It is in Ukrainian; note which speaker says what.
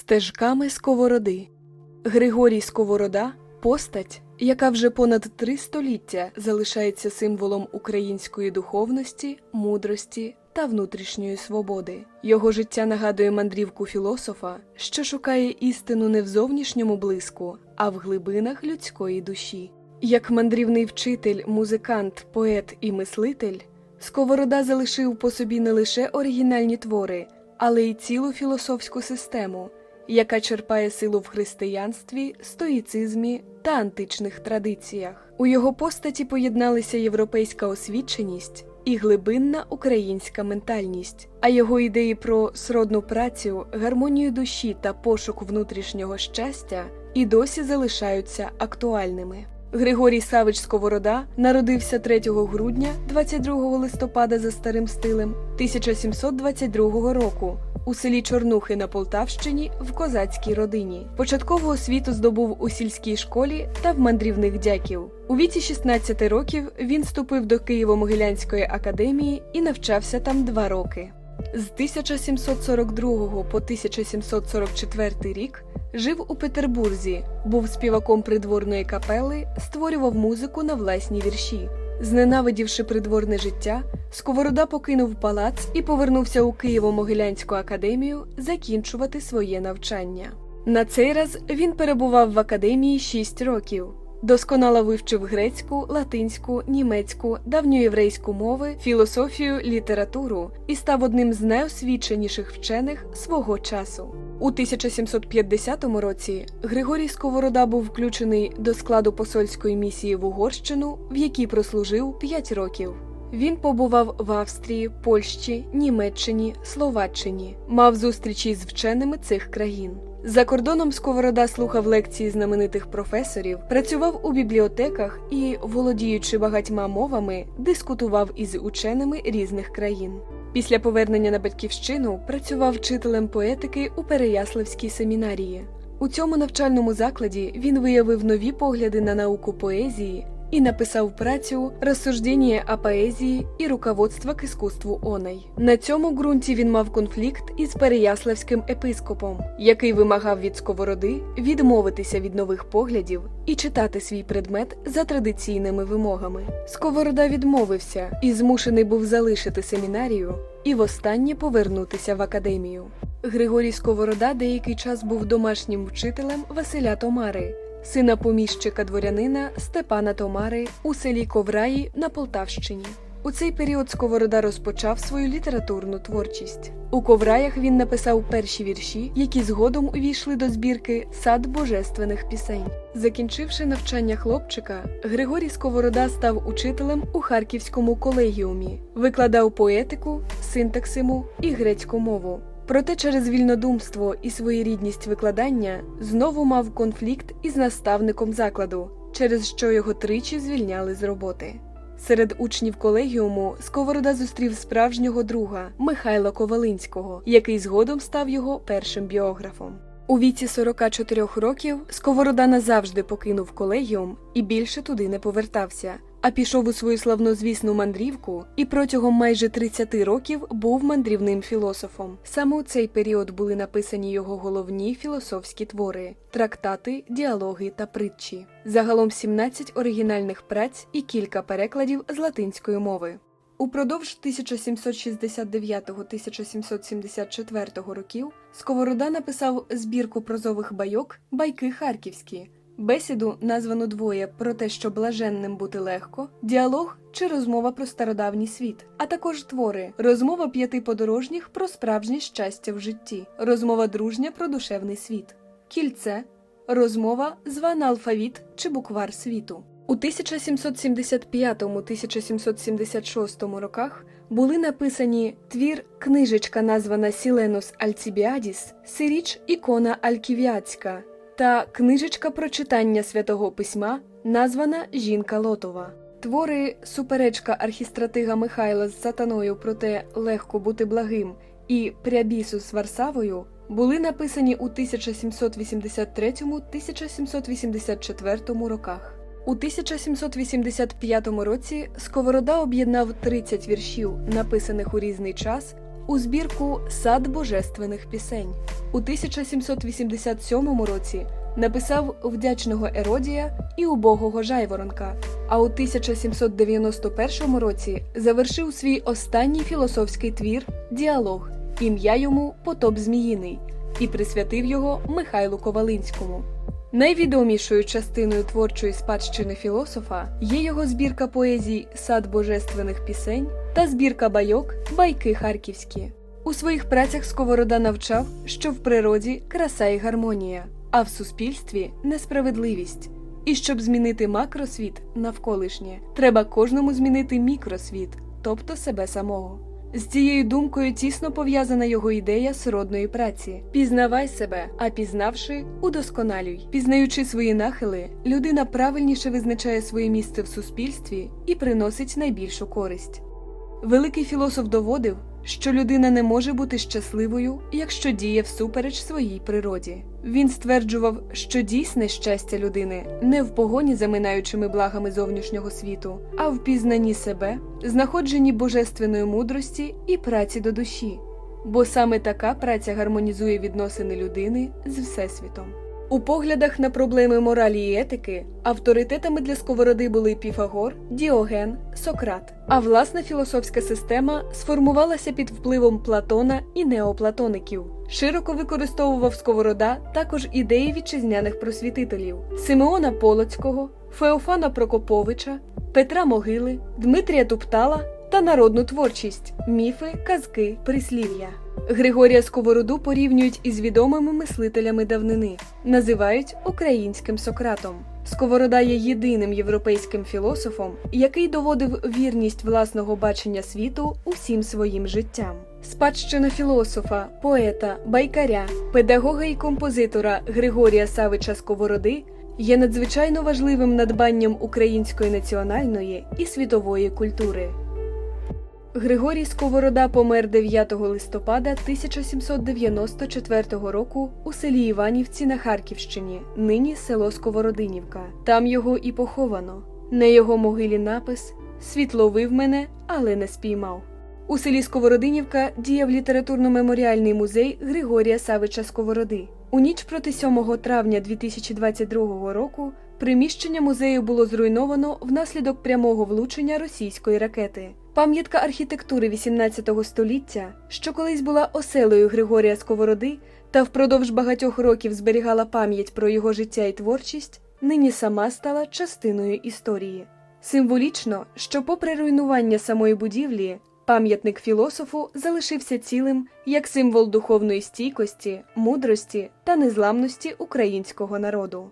Speaker 1: Стежками Сковороди Григорій Сковорода постать, яка вже понад три століття залишається символом української духовності, мудрості та внутрішньої свободи. Його життя нагадує мандрівку філософа, що шукає істину не в зовнішньому блиску, а в глибинах людської душі. Як мандрівний вчитель, музикант, поет і мислитель, Сковорода залишив по собі не лише оригінальні твори, але й цілу філософську систему, яка черпає силу в християнстві, стоїцизмі та античних традиціях. У його постаті поєдналися європейська освіченість і глибинна українська ментальність, а його ідеї про сродну працю, гармонію душі та пошук внутрішнього щастя і досі залишаються актуальними. Григорій Савич Сковорода народився 3 грудня 22 листопада за старим стилем 1722 року у селі Чорнухи на Полтавщині в козацькій родині. Початкову освіту здобув у сільській школі та в мандрівних дяків. У віці 16 років він вступив до Києво-Могилянської академії і навчався там два роки. З 1742 по 1744 рік жив у Петербурзі, був співаком придворної капели, створював музику на власні вірші. Зненавидівши придворне життя, Сковорода покинув палац і повернувся у Києво-Могилянську академію закінчувати своє навчання. На цей раз він перебував в академії 6 років. Досконало вивчив грецьку, латинську, німецьку, давньоєврейську мови, філософію, літературу і став одним з найосвіченіших вчених свого часу. У 1750 році Григорій Сковорода був включений до складу посольської місії в Угорщину, в якій прослужив 5 років. Він побував в Австрії, Польщі, Німеччині, Словаччині, мав зустрічі з вченими цих країн. За кордоном Сковорода слухав лекції знаменитих професорів, працював у бібліотеках і, володіючи багатьма мовами, дискутував із ученими різних країн. Після повернення на батьківщину працював вчителем поетики у Переяславській семінарії. У цьому навчальному закладі він виявив нові погляди на науку поезії і написав працю «Рассуждение о поезії і руководство к искусству оной». На цьому ґрунті він мав конфлікт із Переяславським епископом, який вимагав від сковороди відмовитися від нових поглядів і читати свій предмет за традиційними вимогами. Сковорода відмовився і змушений був залишити семінарію і востаннє повернутися в академію. Григорій Сковорода деякий час був домашнім вчителем Василя Томари, сина поміщика дворянина Степана Томари у селі Ковраї на Полтавщині. У цей період Сковорода розпочав свою літературну творчість. У ковраях він написав перші вірші, які згодом увійшли до збірки Сад божественних пісень. Закінчивши навчання хлопчика, Григорій Сковорода став учителем у Харківському колегіумі, викладав поетику, синтаксиму і грецьку мову. Проте через вільнодумство і своєрідність викладання знову мав конфлікт із наставником закладу, через що його тричі звільняли з роботи. Серед учнів колегіуму Сковорода зустрів справжнього друга Михайла Ковалинського, який згодом став його першим біографом. У віці 44 років Сковорода назавжди покинув колегіум і більше туди не повертався, а пішов у свою славнозвісну мандрівку і протягом майже 30 років був мандрівним філософом. Саме у цей період були написані його головні філософські твори трактати, діалоги та притчі. Загалом 17 оригінальних праць і кілька перекладів з латинської мови. Упродовж 1769-1774 років Сковорода написав збірку прозових байок Байки Харківські, бесіду, названу двоє про те, що блаженним бути легко, діалог чи розмова про стародавній світ, а також твори розмова п'яти подорожніх про справжнє щастя в житті, розмова дружня про душевний світ, кільце, розмова звана алфавіт чи буквар світу. У 1775-1776 роках були написані твір книжечка, названа Сіленус Альцібіадіс, Сиріч Ікона Альківіацька та книжечка про читання святого письма, названа Жінка Лотова. Твори Суперечка архістратига Михайла з сатаною про те легко бути благим і Прябісу з Варсавою були написані у 1783-1784 роках. У 1785 році Сковорода об'єднав 30 віршів, написаних у різний час, у збірку Сад божественних пісень. У 1787 році написав вдячного Еродія і убогого Жайворонка, а у 1791 році завершив свій останній філософський твір Діалог, ім'я йому Потоп Зміїний, і присвятив його Михайлу Ковалинському. Найвідомішою частиною творчої спадщини філософа є його збірка поезій Сад божественних пісень та збірка байок Байки Харківські. У своїх працях Сковорода навчав, що в природі краса і гармонія, а в суспільстві несправедливість. І щоб змінити макросвіт навколишнє, треба кожному змінити мікросвіт, тобто себе самого. З цією думкою тісно пов'язана його ідея сродної праці: пізнавай себе, а пізнавши, удосконалюй. Пізнаючи свої нахили, людина правильніше визначає своє місце в суспільстві і приносить найбільшу користь. Великий філософ доводив, що людина не може бути щасливою, якщо діє всупереч своїй природі. Він стверджував, що дійсне щастя людини не в погоні за минаючими благами зовнішнього світу, а в пізнанні себе, знаходженні божественної мудрості і праці до душі. Бо саме така праця гармонізує відносини людини з всесвітом. У поглядах на проблеми моралі і етики авторитетами для сковороди були Піфагор, Діоген, Сократ. А власна філософська система сформувалася під впливом Платона і неоплатоників. Широко використовував сковорода також ідеї вітчизняних просвітителів Симеона Полоцького, Феофана Прокоповича, Петра Могили, Дмитрія Туптала та народну творчість, міфи, казки, прислів'я. Григорія Сковороду порівнюють із відомими мислителями давнини, називають українським Сократом. Сковорода є єдиним європейським філософом, який доводив вірність власного бачення світу усім своїм життям. Спадщина філософа, поета, байкаря, педагога і композитора Григорія Савича Сковороди є надзвичайно важливим надбанням української національної і світової культури. Григорій Сковорода помер 9 листопада 1794 року у селі Іванівці на Харківщині, нині село Сковородинівка. Там його і поховано. На його могилі напис Світ ловив мене, але не спіймав. У селі Сковородинівка діяв літературно-меморіальний музей Григорія Савича Сковороди. У ніч проти 7 травня 2022 року приміщення музею було зруйновано внаслідок прямого влучення російської ракети. Пам'ятка архітектури 18 століття, що колись була оселею Григорія Сковороди та впродовж багатьох років зберігала пам'ять про його життя і творчість, нині сама стала частиною історії. Символічно, що, попри руйнування самої будівлі, пам'ятник філософу залишився цілим як символ духовної стійкості, мудрості та незламності українського народу.